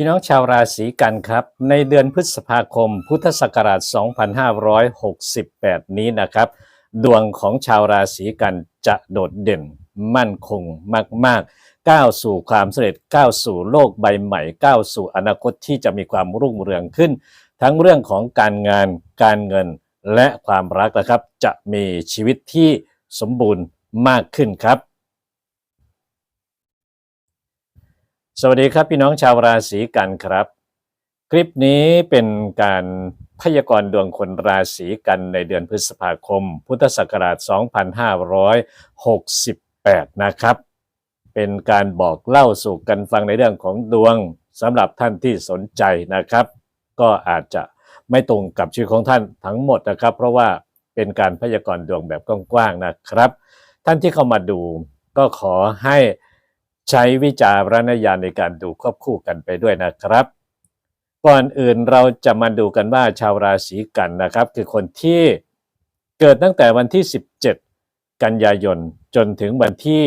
พี่น้องชาวราศีกันครับ ในเดือนพฤษภาคม พุทธศักราช 2568 นี้นะครับ ดวงของชาวราศีกันจะโดดเด่น มั่นคงมาก ๆ ก้าวสู่ความสำเร็จก้าวสู่โลกใบใหม่ ก้าวสู่อนาคตที่จะมีความรุ่งเรืองขึ้น ทั้งเรื่องของการงานการเงินและความรักนะครับ จะมีชีวิตที่สมบูรณ์มากขึ้นครับ สวัสดีครับพี่น้องชาวราศีกันครับ คลิปนี้เป็นการพยากรณ์ดวงคนราศีกันในเดือนพฤษภาคม พุทธศักราช 2568 นะครับ เป็นการบอกเล่าสู่กันฟังในเรื่องของดวงสำหรับท่านที่สนใจนะครับ ก็อาจจะไม่ตรงกับชีวิตของท่านทั้งหมดนะครับ เพราะว่าเป็นการพยากรณ์ดวงแบบกว้างๆนะครับ ท่านที่เข้ามาดูก็ขอให้ ใช้วิจารณญาณในการดูควบคู่กันไปด้วยนะครับ ก่อนอื่นเราจะมาดูกันว่าชาวราศีกันนะครับ คือคนที่เกิดตั้งแต่วันที่ 17 กันยายนจนถึงวันที่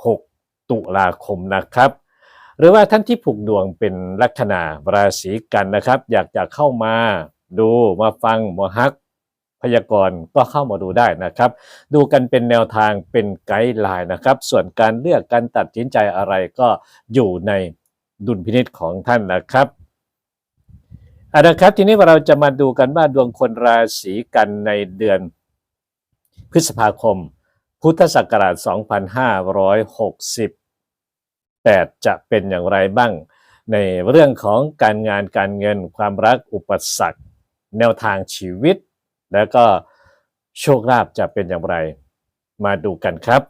16 ตุลาคมนะครับ หรือว่าท่านที่ผูกดวงเป็นลัคนาราศีกันนะครับ อยากจะเข้ามาดูมาฟังมาฮัก พยากรณ์ก็เข้ามาดูได้นะครับ ดูกันเป็นแนวทางเป็นไกด์ไลน์นะครับ ส่วนการเลือกการตัดสินใจอะไรก็อยู่ในดุลพินิจของท่านนะครับเอาละครับ ทีนี้เราจะมาดูกันว่าดวงคนราศีกันในเดือนพฤษภาคม พุทธศักราช 2568 จะเป็นอย่างไรบ้าง ในเรื่องของการงานการเงินความรักอุปสรรค แนวทางชีวิต แล้วก็โชคลาภจะเป็นอย่างไร มาดูกันครับ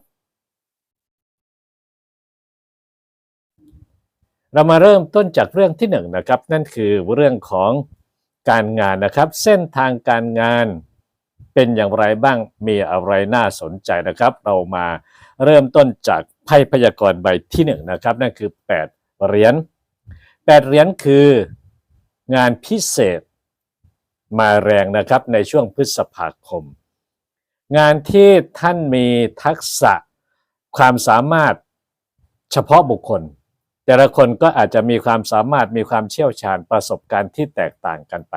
เรามาเริ่มต้นจากเรื่องที่หนึ่งนะครับ นั่นคือเรื่องของการงานนะครับ เส้นทางการงานเป็นอย่างไรบ้างมีอะไรน่าสนใจนะครับ เรามาเริ่มต้นจากไพ่พยากรณ์ใบที่หนึ่งนะครับ นั่นคือ 8 เหรียญ8เหรียญคืองานพิเศษ มาแรงนะครับในช่วงพฤษภาคม งานที่ท่านมีทักษะความสามารถเฉพาะบุคคล แต่ละคนก็อาจจะมีความสามารถมีความเชี่ยวชาญประสบการณ์ที่แตกต่างกันไป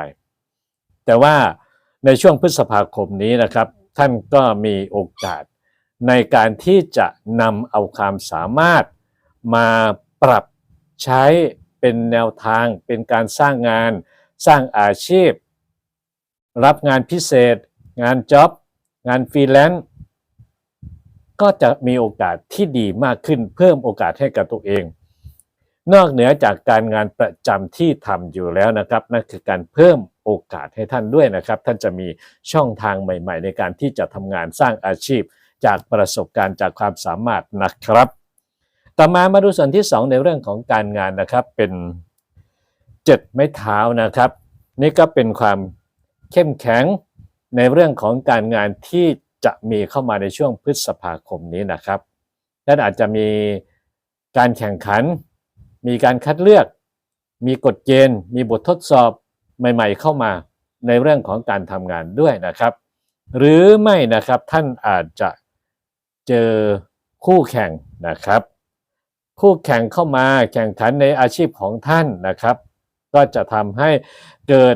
แต่ว่าในช่วงพฤษภาคมนี้นะครับ ท่านก็มีโอกาสในการที่จะนำเอาความสามารถมาปรับใช้เป็นแนวทางเป็นการสร้างงาน สร้างอาชีพ รับงานพิเศษ งานจ็อบงานฟรีแลนซ์ก็จะมีโอกาสที่ดีมากขึ้นเพิ่มโอกาสให้กับตัวเอง นอกเหนือจากการงานประจำที่ทำอยู่แล้วนะครับนั่นคือการเพิ่มโอกาสให้ท่านด้วยนะครับ ท่านจะมีช่องทางใหม่ ๆ ในการที่จะทำงานสร้างอาชีพ จากประสบการณ์จากความสามารถนะครับ ต่อมามาดูส่วนที่ 2 ในเรื่องของการงานนะครับเป็นเจ็ดไม้เท้านะครับ นี่ก็เป็นความ เข้มแข็งในเรื่องของการงานที่จะมีเข้ามาในช่วงพฤษภาคมนี้นะครับท่านอาจจะมีการแข่งขัน มีการคัดเลือก มีกฎเกณฑ์ มีบททดสอบใหม่ ๆ เข้ามาในเรื่องของการทำงานด้วยนะครับ หรือไม่นะครับท่านอาจจะเจอคู่แข่งนะครับ คู่แข่งเข้ามาแข่งขันในอาชีพของท่านนะครับ ก็จะทำให้เกิด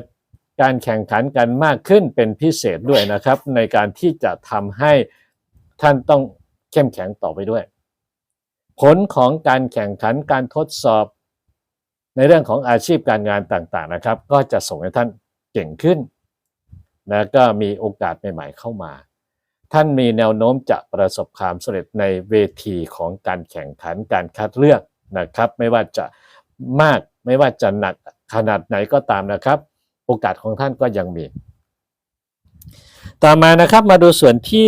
การแข่งขันกันมากขึ้นเป็นพิเศษด้วยนะครับ ในการที่จะทำให้ท่านต้องเข้มแข็งต่อไปด้วย ผลของการแข่งขันการทดสอบ ในเรื่องของอาชีพการงานต่างๆนะครับ ก็จะส่งให้ท่านเก่งขึ้นและก็มีโอกาสใหม่ๆเข้ามา ท่านมีแนวโน้มจะประสบความสำเร็จในเวทีของการแข่งขันการคัดเลือกนะครับ ไม่ว่าจะมากไม่ว่าจะหนักขนาดไหนก็ตามนะครับ โอกาสของท่านก็ยังมี ต่อมานะครับมาดูส่วนที่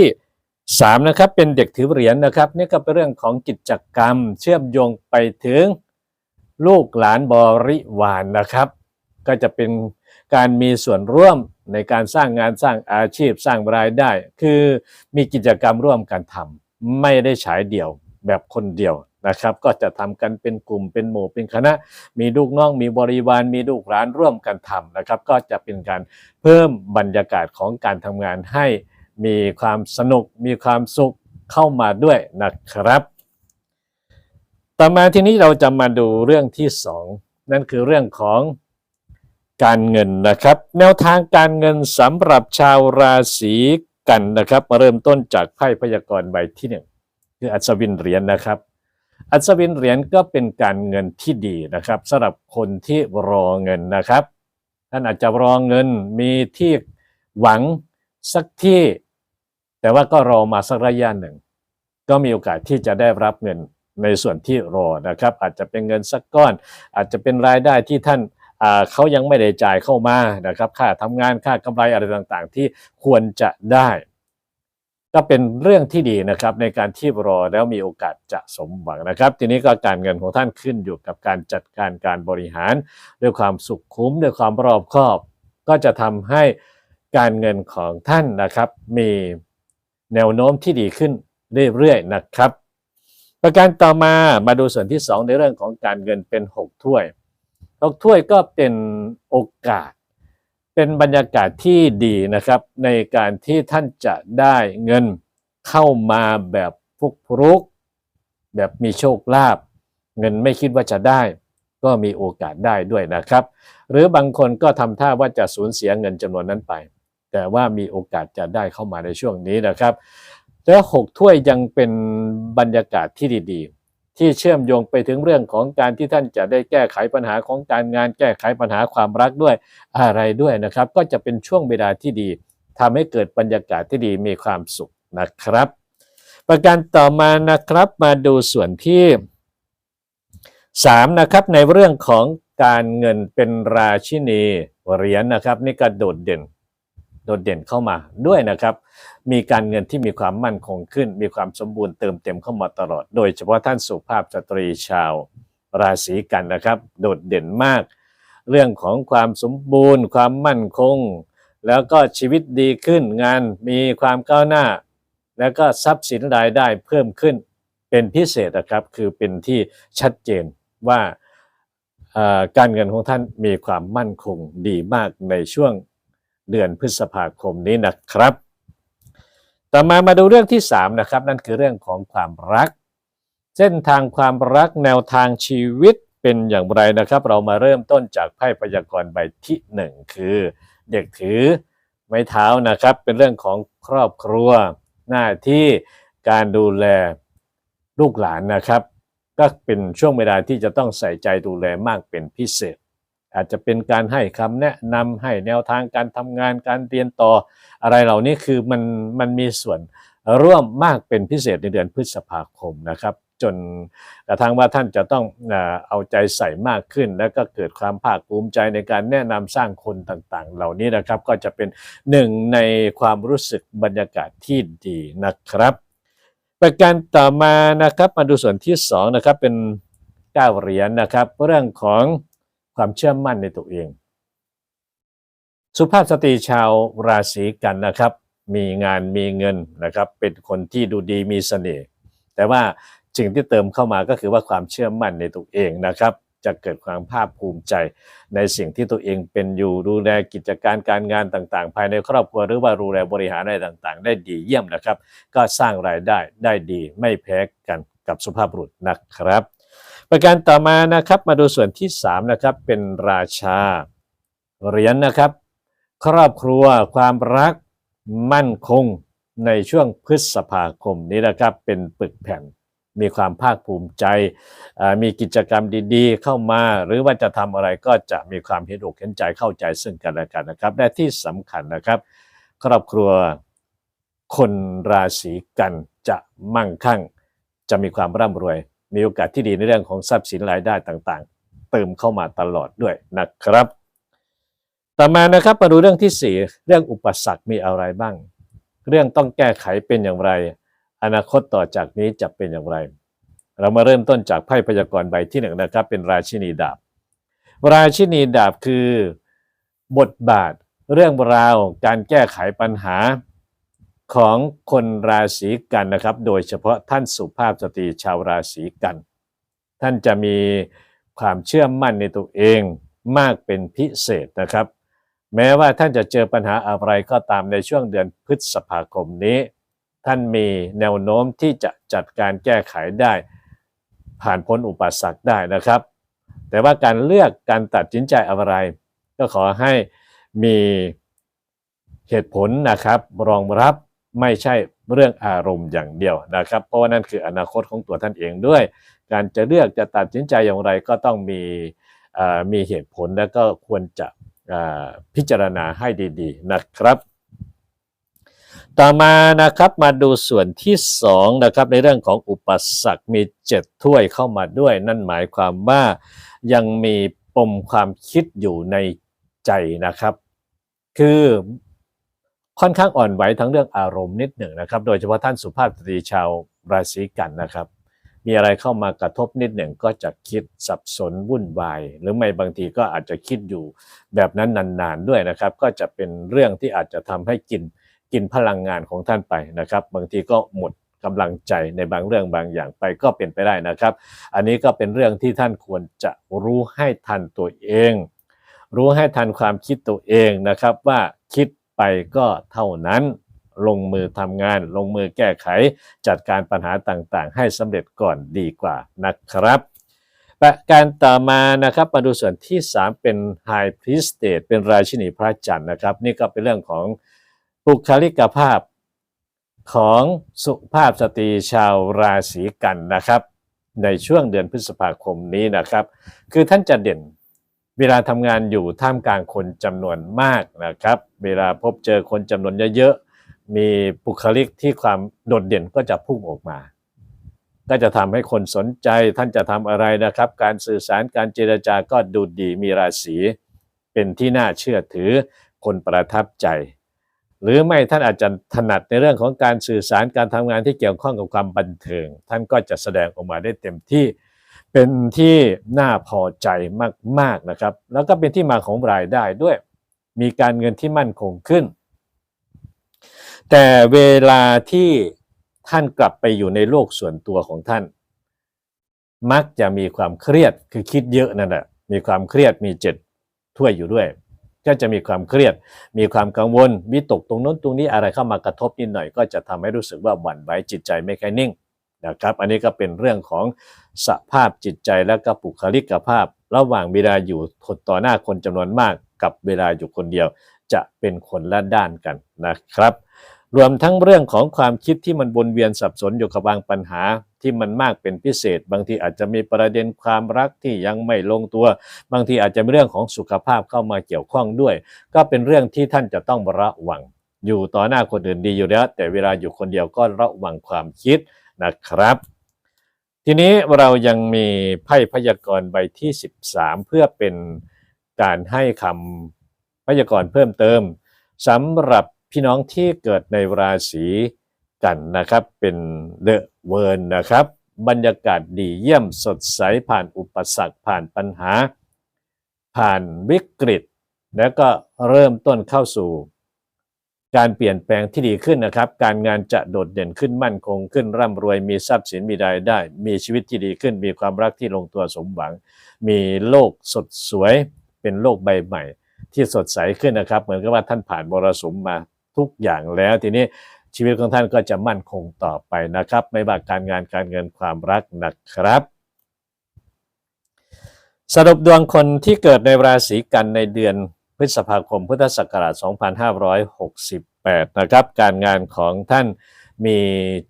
3นะครับเป็นเด็กถือเหรียญนะครับนี่ก็เป็นเรื่องของกิจกรรม เชื่อมโยงไปถึงลูกหลานบริวารนนะครับ ก็จะเป็นการมีส่วนร่วมในการสร้างงานสร้างอาชีพสร้างรายได้ คือมีกิจกรรมร่วมกันทำไม่ได้ฉายเดี่ยวแบบคนเดียว นะครับ ก็จะทำกันเป็นกลุ่มเป็นหมู่เป็นคณะ มีลูกน้องมีบริวารมีลูกหลานร่วมกันทำนะครับ ก็จะเป็นการเพิ่มบรรยากาศของการทำงานให้มีความสนุกมีความสุขเข้ามาด้วยนะครับ ต่อมาทีนี้เราจะมาดูเรื่องที่สองนั่นคือเรื่องของการเงินนะครับ แนวทางการเงินสำหรับชาวราศีกันนะครับ มาเริ่มต้นจากไพ่พยากรณ์ใบที่หนึ่งคืออัศวินเหรียญนะครับ อัศวินเหรียญก็เป็นการเงินที่ดีนะครับสำหรับคนที่รอเงินนะครับ ท่านอาจจะรอเงินมีที่หวังสักที่ แต่ว่าก็รอมาสักระยะหนึ่ง ก็มีโอกาสที่จะได้รับเงินในส่วนที่รอนะครับ อาจจะเป็นเงินสักก้อน อาจจะเป็นรายได้ที่ท่านอ่าเขายังไม่ได้จ่ายเข้ามานะครับ ค่าทำงานค่ากำไรอะไรต่างๆ ที่ควรจะได้ ก็เป็นเรื่องที่ดีนะครับในการที่รอแล้วมีโอกาสจะสมหวังนะครับ ทีนี้ก็การเงินของท่านขึ้นอยู่กับการจัดการการบริหาร ด้วยความสุขคุ้มด้วยความรอบคอบ ก็จะทำให้การเงินของท่านนะครับ มีแนวโน้มที่ดีขึ้นเรื่อยๆนะครับ ประการต่อมามาดูส่วนที่ 2 ในเรื่องของการเงินเป็น 6 ถ้วย6ถ้วยก็เป็นโอกาส เป็นบรรยากาศที่ดีนะครับ ในการที่ท่านจะได้เงินเข้ามาแบบฟุกพรุก แบบมีโชคลาภเงินไม่คิดว่าจะได้ ก็มีโอกาสได้ด้วยนะครับ หรือบางคนก็ทำท่าว่าจะสูญเสียเงินจำนวนนั้นไป แต่ว่ามีโอกาสจะได้เข้ามาในช่วงนี้นะครับ และหกถ้วยยังเป็นบรรยากาศที่ดีๆ ที่เชื่อมโยงไปถึงเรื่องของการที่ท่านจะได้แก้ไขปัญหาของการงาน แก้ไขปัญหาความรักด้วยอะไรด้วยนะครับ ก็จะเป็นช่วงเวลาที่ดีทำให้เกิดบรรยากาศที่ดีมีความสุขนะครับ ประการต่อมานะครับมาดูส่วนที่ 3 นะครับในเรื่องของการเงินเป็นราชินีเหรียญนะครับ นี่ก็โดดเด่น โดดเด่นเข้ามาด้วยนะครับ มีการเงินที่มีความมั่นคงขึ้น มีความสมบูรณ์เติมเต็มเข้ามาตลอด โดยเฉพาะท่านสุภาพสตรีชาว ราศีกันนะครับ โดดเด่นมาก เรื่องของความสมบูรณ์ ความมั่นคง แล้วก็ชีวิตดีขึ้นงานมีความก้าวหน้า แล้วก็ทรัพย์สินรายได้เพิ่มขึ้นเป็นพิเศษนะครับคือเป็นที่ชัดเจนว่าการเงินของท่านมีความมั่นคงดีมากในช่วง เดือนพฤษภาคมนี้นะครับ ต่อมามาดูเรื่องที่ 3 นะครับ นั่นคือเรื่องของความรัก เส้นทางความรักแนวทางชีวิตเป็นอย่างไรนะครับ เรามาเริ่มต้นจากไพ่พยากรณ์ใบที่ 1 คือ เด็กถือไม้เท้านะครับ เป็นเรื่องของครอบครัว หน้าที่การดูแลลูกหลานนะครับ ก็เป็นช่วงเวลาที่จะต้องใส่ใจดูแลมากเป็นพิเศษ อาจจะเป็นการให้คำแนะนำให้แนวทางการทำงานการเรียนต่อ อะไรเหล่านี้คือมันมันมีส่วนร่วมมากเป็นพิเศษในเดือนพฤษภาคมนะครับ จนกระทั่งว่าท่านจะต้องเอาใจใส่มากขึ้น แล้วก็เกิดความภาคภูมิใจในการแนะนำสร้างคนต่างๆ เหล่านี้นะครับ ก็จะเป็นหนึ่งในความรู้สึกบรรยากาศที่ดีนะครับ ประการต่อมานะครับมาดูส่วนที่สองนะครับเป็นเก้าเหรียญนะครับ เรื่องของ ความเชื่อมั่นในตัวเอง สุภาพสตรีชาวราศีกันนะครับ มีงานมีเงินนะครับ เป็นคนที่ดูดีมีเสน่ห์แต่ว่าสิ่งที่เติมเข้ามาก็คือว่าความเชื่อมั่นในตัวเองนะครับ จะเกิดความภาคภูมิใจในสิ่งที่ตัวเองเป็นอยู่ดูแลกิจการการงานต่างๆ ภายในครอบครัวหรือว่าดูแลบริหารอะไรต่างๆ ได้ดีเยี่ยมนะครับ ก็สร้างรายได้ได้ดีไม่แพ้กันกับสุภาพบุรุษนะครับ ประการต่อมานะครับมาดูส่วนที่3นะครับเป็นราชาเหรียญนะครับ ครอบครัวความรักมั่นคงในช่วงพฤษภาคมนี้นะครับเป็นปึกแผ่นมีความภาคภูมิใจ มีกิจกรรมดีๆ เข้ามา หรือว่าจะทำอะไรก็จะมีความเห็นอกเห็นใจเข้าใจซึ่งกันและกันนะครับ และที่สำคัญนะครับ ครอบครัวคนราศีกันจะมั่งคั่ง จะมีความร่ำรวย มีโอกาสที่ดีในเรื่องของทรัพย์สินรายได้ต่างๆ เติมเข้ามาตลอดด้วยนะครับ ต่อมานะครับมาดูเรื่องที่สี่เรื่องอุปสรรคมีอะไรบ้าง เรื่องต้องแก้ไขเป็นอย่างไร อนาคตต่อจากนี้จะเป็นอย่างไร เรามาเริ่มต้นจากไพ่พยากรณ์ใบที่หนึ่งนะครับ เป็นราชินีดาบ ราชินีดาบคือบทบาท เรื่องราวการแก้ไขปัญหา ของคนราศีกันนะครับ โดยเฉพาะท่านสุภาพสตรีชาวราศีกัน ท่านจะมีความเชื่อมั่นในตัวเองมากเป็นพิเศษนะครับ แม้ว่าท่านจะเจอปัญหาอะไรก็ตามในช่วงเดือนพฤษภาคมนี้ ท่านมีแนวโน้มที่จะจัดการแก้ไขได้ ผ่านพ้นอุปสรรคได้นะครับ แต่ว่าการเลือกการตัดสินใจอะไร ก็ขอให้มีเหตุผลนะครับรองรับ ไม่ใช่เรื่องอารมณ์อย่างเดียวนะครับ เพราะว่านั่นคืออนาคตของตัวท่านเองด้วย การจะเลือกจะตัดสินใจอย่างไรก็ต้องมีมีเหตุผลและก็ควรจะพิจารณาให้ดีๆนะครับ ต่อมานะครับมาดูส่วนที่สองนะครับในเรื่องของอุปสรรคมีเจ็ดถ้วยเข้ามาด้วย นั่นหมายความว่ายังมีปมความคิดอยู่ในใจนะครับ คือ ค่อนข้างอ่อนไหวทั้งเรื่องอารมณ์นิดหนึ่งนะครับ โดยเฉพาะท่านสุภาพสตรีชาวราศีกันนะครับ มีอะไรเข้ามากระทบนิดหนึ่งก็จะคิดสับสนวุ่นวาย หรือไม่บางทีก็อาจจะคิดอยู่แบบนั้นนานๆด้วยนะครับ ก็จะเป็นเรื่องที่อาจจะทำให้กินกินพลังงานของท่านไปนะครับ บางทีก็หมดกำลังใจในบางเรื่องบางอย่างไปก็เป็นไปได้นะครับ อันนี้ก็เป็นเรื่องที่ท่านควรจะรู้ให้ทันตัวเอง รู้ให้ทันความคิดตัวเองนะครับว่าคิด ไปก็เท่านั้น ลงมือทำงาน ลงมือแก้ไข จัดการปัญหาต่างๆ ให้สำเร็จก่อนดีกว่านะครับประการต่อมานะครับมาดูส่วนที่ 3 เป็น High Priestess เป็นราชินีพระจันทร์นะครับ นี่ก็เป็นเรื่องของบุคลิกภาพของสุภาพสตรีชาวราศีกันนะครับ ในช่วงเดือนพฤษภาคมนี้นะครับ คือท่านจะเด่น เวลาทำงานอยู่ท่ามกลางคนจำนวนมากนะครับ เวลาพบเจอคนจำนวนเยอะๆ มีบุคลิกที่ความโดดเด่นก็จะพุ่งออกมา ก็จะทำให้คนสนใจท่านจะทำอะไรนะครับ การสื่อสารการเจรจาก็ดูดีมีราศีเป็นที่น่าเชื่อถือคนประทับใจ หรือไม่ท่านอาจจะถนัดในเรื่องของการสื่อสารการทำงานที่เกี่ยวข้องกับความบันเทิง ท่านก็จะแสดงออกมาได้เต็มที่ เป็นที่น่าพอใจมากๆนะครับ แล้วก็เป็นที่มาของรายได้ด้วย มีการเงินที่มั่นคงขึ้น แต่เวลาที่ท่านกลับไปอยู่ในโลกส่วนตัวของท่าน มักจะมีความเครียดคือคิดเยอะนั่นแหละมีความเครียดมีเจ็ดถ้วยอยู่ด้วย ก็จะมีความเครียด มีความกังวลวิตกตรงโน้นตรงนี้อะไรเข้ามากระทบนิดหน่อย ก็จะทำให้รู้สึกว่าหวั่นไหวจิตใจไม่ค่อยนิ่ง นะครับ อันนี้ก็เป็นเรื่องของสภาพจิตใจและก็บุคลิกภาพ ระหว่างเวลาอยู่ต่อหน้าคนจำนวนมากกับเวลาอยู่คนเดียว จะเป็นคนละด้านกันนะครับ รวมทั้งเรื่องของความคิดที่มันวนเวียนสับสนอยู่กับบางปัญหาที่มันมากเป็นพิเศษ บางทีอาจจะมีประเด็นความรักที่ยังไม่ลงตัว บางทีอาจจะมีเรื่องของสุขภาพเข้ามาเกี่ยวข้องด้วย ก็เป็นเรื่องที่ท่านจะต้องระวัง อยู่ต่อหน้าคนอื่นดีอยู่แล้ว แต่เวลาอยู่คนเดียวก็ระวังความคิด นะครับ ทีนี้เรายังมีไพ่พยากรณ์ใบที่ 13 เพื่อเป็นการให้คำพยากรณ์เพิ่มเติมสำหรับพี่น้องที่เกิดในราศีกันนะครับ เป็นเดอะเวิร์นนะครับ บรรยากาศดีเยี่ยมสดใสผ่านอุปสรรคผ่านปัญหา ผ่านวิกฤต แล้วก็เริ่มต้นเข้าสู่ การเปลี่ยนแปลงที่ดีขึ้นนะครับ การงานจะโดดเด่นขึ้นมั่นคงขึ้นร่ำรวยมีทรัพย์สินมีรายได้ มีชีวิตที่ดีขึ้น มีความรักที่ลงตัวสมหวัง มีโลกสดสวย เป็นโลกใบใหม่ ที่สดใสขึ้นนะครับ เหมือนกับว่าท่านผ่านมรสุมมาทุกอย่างแล้วทีนี้ชีวิตของท่านก็จะมั่นคงต่อไปนะครับ ไม่ว่าการงานการเงินความรักนะครับ สรุปดวงคนที่เกิดในราศีกันในเดือน พฤษภาคมพุทธศักราช 2568 นะครับ การงานของท่านมี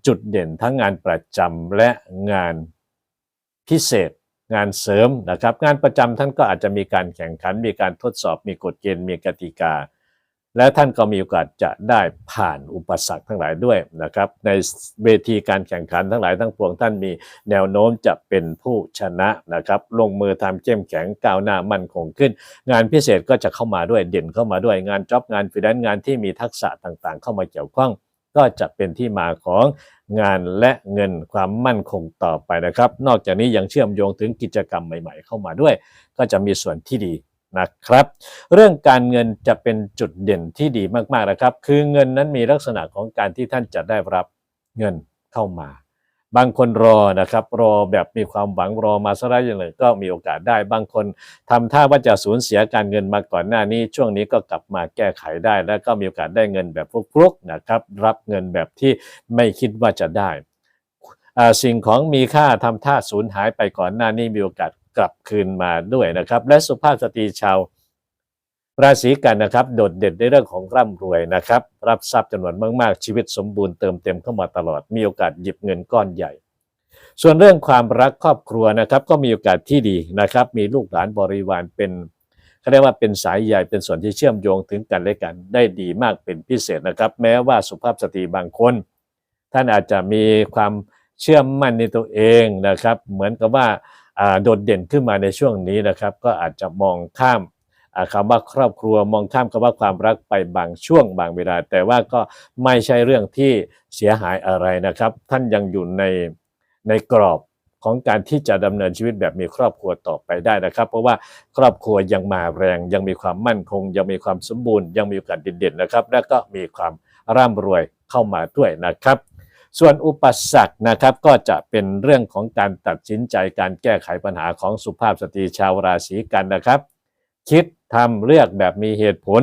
จุดเด่นทั้งงานประจำและงานพิเศษงานเสริมนะครับ งานประจำท่านก็อาจจะมีการแข่งขัน มีการทดสอบ มีกฎเกณฑ์ มีกติกา และท่านก็มีโอกาสจะได้ผ่านอุปสรรคทั้งหลายด้วยนะครับ ในเวทีการแข่งขันทั้งหลายทั้งปวงท่านมีแนวโน้มจะเป็นผู้ชนะนะครับ ลงมือทำเข้มแข็งก้าวหน้ามั่นคงขึ้น งานพิเศษก็จะเข้ามาด้วยเด่นเข้ามาด้วยงานจ็อบงานฟรีแลนซ์งานที่มีทักษะต่างๆ เข้ามาเกี่ยวข้อง ก็จะเป็นที่มาของงานและเงินความมั่นคงต่อไปนะครับ นอกจากนี้ยังเชื่อมโยงถึงกิจกรรมใหม่ ๆ เข้ามาด้วย ก็จะมีส่วนที่ดี นะครับ เรื่องการเงินจะเป็นจุดเด่นที่ดีมากๆนะครับ คือเงินนั้นมีลักษณะของการที่ท่านจะได้รับเงินเข้ามา บางคนรอนะครับ รอแบบมีความหวังรอมาสักระยะหนึ่งก็มีโอกาสได้ บางคนทำท่าว่าจะสูญเสียการเงินมาก่อนหน้านี้ ช่วงนี้ก็กลับมาแก้ไขได้ แล้วก็มีโอกาสได้เงินแบบฟลุกๆนะครับ รับเงินแบบที่ไม่คิดว่าจะได้สิ่งของมีค่าทำท่าสูญหายไปก่อนหน้านี้มีโอกาส กลับคืนมาด้วยนะครับ และสุภาพสตรีชาวราศีกันนะครับ โดดเด่นในเรื่องของร่ำรวยนะครับ รับทรัพย์จำนวนมาก ๆ ชีวิตสมบูรณ์เติมเต็มเข้ามาตลอด มีโอกาสหยิบเงินก้อนใหญ่ ส่วนเรื่องความรักครอบครัวนะครับ ก็มีโอกาสที่ดีนะครับ มีลูกหลานบริวารเป็นเขาเรียกว่าเป็นสายใยเป็นส่วนที่เชื่อมโยงถึงกันและกัน ได้ดีมากเป็นพิเศษนะครับ แม้ว่าสุภาพสตรีบางคน ท่านอาจจะมีความเชื่อมั่นในตัวเองนะครับ เหมือนกับว่า โดดเด่นขึ้นมาในช่วงนี้นะครับ ก็อาจจะมองข้ามอ่าคำว่าครอบครัวมองข้ามคำว่าความรักไปบางช่วงบางเวลา แต่ว่าก็ไม่ใช่เรื่องที่เสียหายอะไรนะครับ ท่านยังอยู่ในในกรอบของการที่จะดำเนินชีวิตแบบมีครอบครัวต่อไปได้นะครับ เพราะว่าครอบครัวยังมาแรง ยังมีความมั่นคง ยังมีความสมบูรณ์ ยังมีโอกาสเด่นๆนะครับ และก็มีความร่ำรวยเข้ามาด้วยนะครับ ส่วนอุปสรรคนะครับก็จะเป็นเรื่องของการตัดสินใจการแก้ไขปัญหาของสุภาพสตรีชาวราศีกันนะครับ คิดทำเลือกแบบมีเหตุผล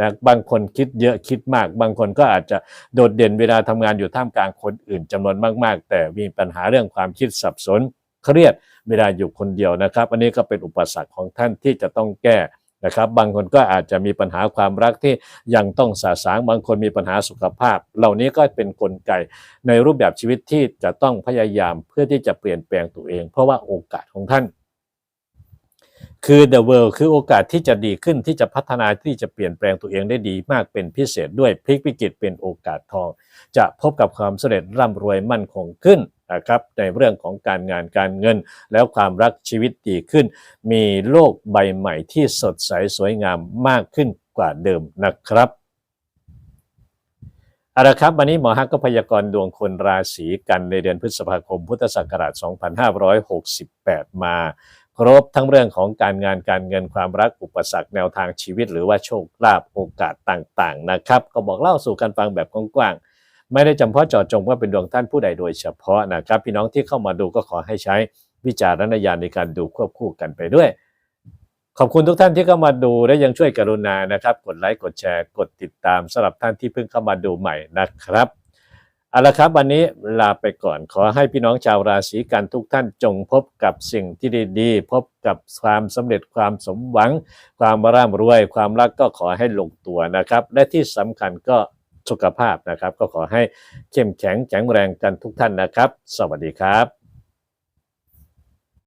นะบางคนคิดเยอะคิดมาก บางคนก็อาจจะโดดเด่นเวลาทำงานอยู่ท่ามกลางคนอื่นจำนวนมาก ๆ แต่มีปัญหาเรื่องความคิดสับสน เครียดเวลาอยู่คนเดียวนะครับ อันนี้ก็เป็นอุปสรรคของท่านที่จะต้องแก้ นะครับ บางคนก็อาจจะมีปัญหาความรักที่ยังต้องสาสาง บางคนมีปัญหาสุขภาพ เหล่านี้ก็เป็นกลไกในรูปแบบชีวิตที่จะต้องพยายามเพื่อที่จะเปลี่ยนแปลงตัวเอง เพราะว่าโอกาสของท่าน คือ the world คือโอกาสที่จะดีขึ้นที่จะพัฒนาที่จะเปลี่ยนแปลงตัวเองได้ดีมากเป็นพิเศษด้วยพลิกวิกฤตเป็นโอกาสทอง จะพบกับความสำเร็จร่ำรวยมั่นคงขึ้นนะครับในเรื่องของการงานการเงิน แล้วความรักชีวิตดีขึ้น มีโลกใบใหม่ที่สดใสสวยงามมากขึ้นกว่าเดิมนะครับเอาละครับวันนี้หมอฮักก็พยากรณ์ดวงคนราศีกันในเดือนพฤษภาคมพุทธศักราช 2568 มา ครบทั้งเรื่องของการงานการเงินความรักอุปสรรคแนวทางชีวิต หรือว่าโชคลาภโอกาสต่างๆนะครับ ก็บอกเล่าสู่กันฟังแบบกว้างๆไม่ได้จำเพาะเจาะจงว่าเป็นดวงท่านผู้ใดโดยเฉพาะนะครับ พี่น้องที่เข้ามาดูก็ขอให้ใช้วิจารณญาณในการดูควบคู่กันไปด้วย ขอบคุณทุกท่านที่เข้ามาดูและยังช่วยกรุณานะครับ กดไลค์กดแชร์ กดติดตามสำหรับท่านที่เพิ่งเข้ามาดูใหม่นะครับ เอาละครับ วันนี้ลาไปก่อนขอให้พี่น้องชาวราศีกันทุกท่านจงพบกับสิ่งที่ดีๆ พบกับความสำเร็จความสมหวัง ความร่ำรวย ความรักก็ขอให้ลงตัวนะครับ และที่สำคัญก็สุขภาพนะครับ ก็ขอให้เข้มแข็งแข็งแรงกันทุกท่านนะครับ สวัสดีครับ